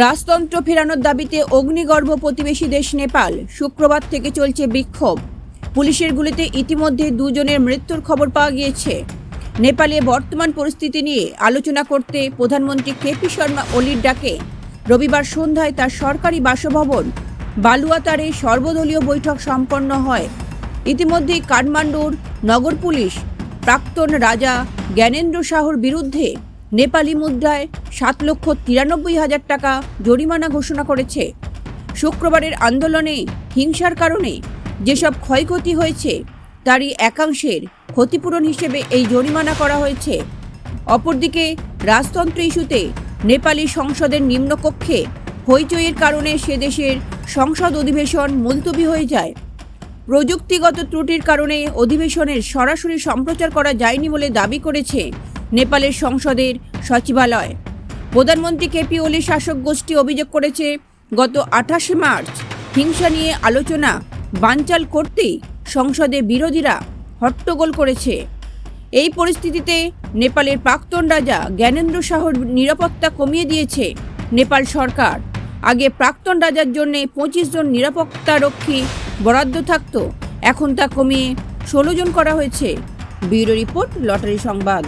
রাজতন্ত্র ফেরানোর দাবিতে অগ্নিগর্ভ প্রতিবেশী দেশ নেপাল শুক্রবার থেকে চলছে বিক্ষোভ। পুলিশের গুলিতে ইতিমধ্যে দুজনের মৃত্যুর খবর পাওয়া গিয়েছে। নেপালে বর্তমান পরিস্থিতি নিয়ে আলোচনা করতে প্রধানমন্ত্রী কেপি শর্মা ওলির ডাকে। রবিবার সন্ধ্যায় তার সরকারি বাসভবন বালুয়াতারে সর্বদলীয় বৈঠক সম্পন্ন হয়। ইতিমধ্যেই কাঠমান্ডুর নগর পুলিশ প্রাক্তন রাজা জ্ঞানেন্দ্র শাহর বিরুদ্ধে নেপালি মুদ্রায় সাত লক্ষ তিরানব্বই হাজার টাকা জরিমানা ঘোষণা করেছে। শুক্রবারের আন্দোলনে, হিংসার কারণে যেসব ক্ষয়ক্ষতি হয়েছে, তারই একাংশের ক্ষতিপূরণ হিসেবে এই জরিমানা করা হয়েছে। অপরদিকে, রাজতন্ত্র ইস্যুতে নেপালি সংসদের নিম্নকক্ষে হইচইয়ের কারণে সে দেশের সংসদ অধিবেশন মুলতবি হয়ে যায়। প্রযুক্তিগত ত্রুটির কারণে অধিবেশনের সরাসরি সম্প্রচার করা যায়নি বলে দাবি করেছে নেপালের সংসদের সচিবালয়। প্রধানমন্ত্রী কেপি ওলি শাসক গোষ্ঠী অভিযোগ করেছে, গত আঠাশে মার্চ হিংসা নিয়ে আলোচনা, বানচাল করতেই সংসদে বিরোধীরা হট্টগোল করেছে। এই পরিস্থিতিতে নেপালের প্রাক্তন রাজা জ্ঞানেন্দ্র শাহর নিরাপত্তা কমিয়ে দিয়েছে নেপাল সরকার। আগে প্রাক্তন রাজার জন্য পঁচিশ জন নিরাপত্তারক্ষী বরাদ্দ থাকত, এখন তা কমিয়ে ষোলো জন করা হয়েছে। ব্যুরো রিপোর্ট লটারি সংবাদ।